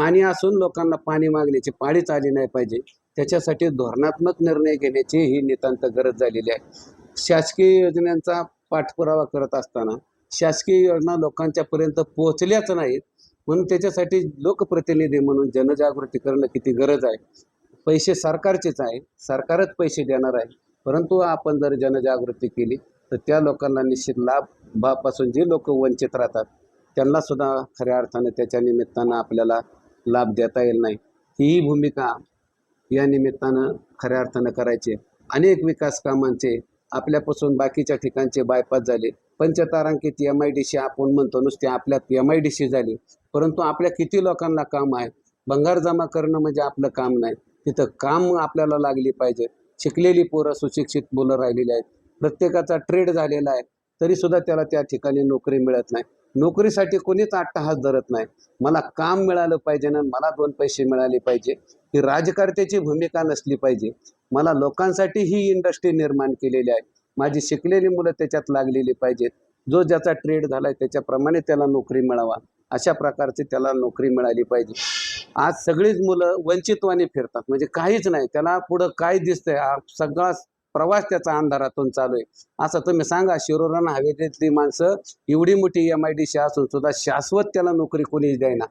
पाणी असून लोकांना पाणी मागण्याची पाळीच आली नाही पाहिजे. त्याच्यासाठी धोरणात्मक निर्णय घेण्याची ही नितांत गरज झालेली आहे. शासकीय योजनांचा पाठपुरावा करत असताना शासकीय योजना लोकांच्यापर्यंत पोहोचल्याच नाहीत. म्हणून त्याच्यासाठी लोकप्रतिनिधी म्हणून जनजागृती करणं किती गरज आहे? पैसे सरकारचेच आहे. सरकारच पैसे देणार आहे. परंतु आपण जर जनजागृती केली तर त्या लोकांना निश्चित लाभ भापासून जे लोक वंचित राहतात त्यांना सुद्धा खऱ्या अर्थाने त्याच्या निमित्तानं आपल्याला लाभ देता येईल नाही. ही भूमिका या निमित्तानं खऱ्या अर्थानं करायची. आहे. अनेक विकास कामांचे आपल्यापासून बाकीच्या ठिकाणचे बायपास झाले. पंचतारांकित एम आय डी सी आपण म्हणतो नुसते आपल्यात एम आय डी सी झाली. परंतु आपल्या किती लोकांना काम आहे? भंगार जमा करणं म्हणजे आपलं काम नाही. तिथं काम आपल्याला लागली पाहिजे. शिकलेली पोरं सुशिक्षित मुलं राहिलेली आहेत. प्रत्येकाचा ट्रेड झालेला आहे. तरीसुद्धा त्याला त्या ठिकाणी नोकरी मिळत नाही. नोकरीसाठी कोणीच अट्टहास धरत नाही. मला काम मिळालं पाहिजे ना मला दोन पैसे मिळाले पाहिजे. ही राजकारत्याची भूमिका नसली पाहिजे. मला लोकांसाठी ही इंडस्ट्री निर्माण केलेली आहे. माझी शिकलेली मुलं त्याच्यात लागलेली पाहिजेत. जो ज्याचा ट्रेड झाला आहे त्याच्याप्रमाणे त्याला नोकरी मिळावा. अशा प्रकारची त्याला नोकरी मिळाली पाहिजे. आज सगळीच मुलं वंचितवाने फिरतात. म्हणजे काहीच नाही. त्याला पुढं काय दिसतंय? हा सगळा प्रवास त्याचा अंधारातून चालू आहे. असं तुम्ही सांगा शिरोरण हवेलीतली माणसं एवढी मोठी एम आय डी असून सुद्धा शाश्वत त्याला नोकरी कोणीच द्यायना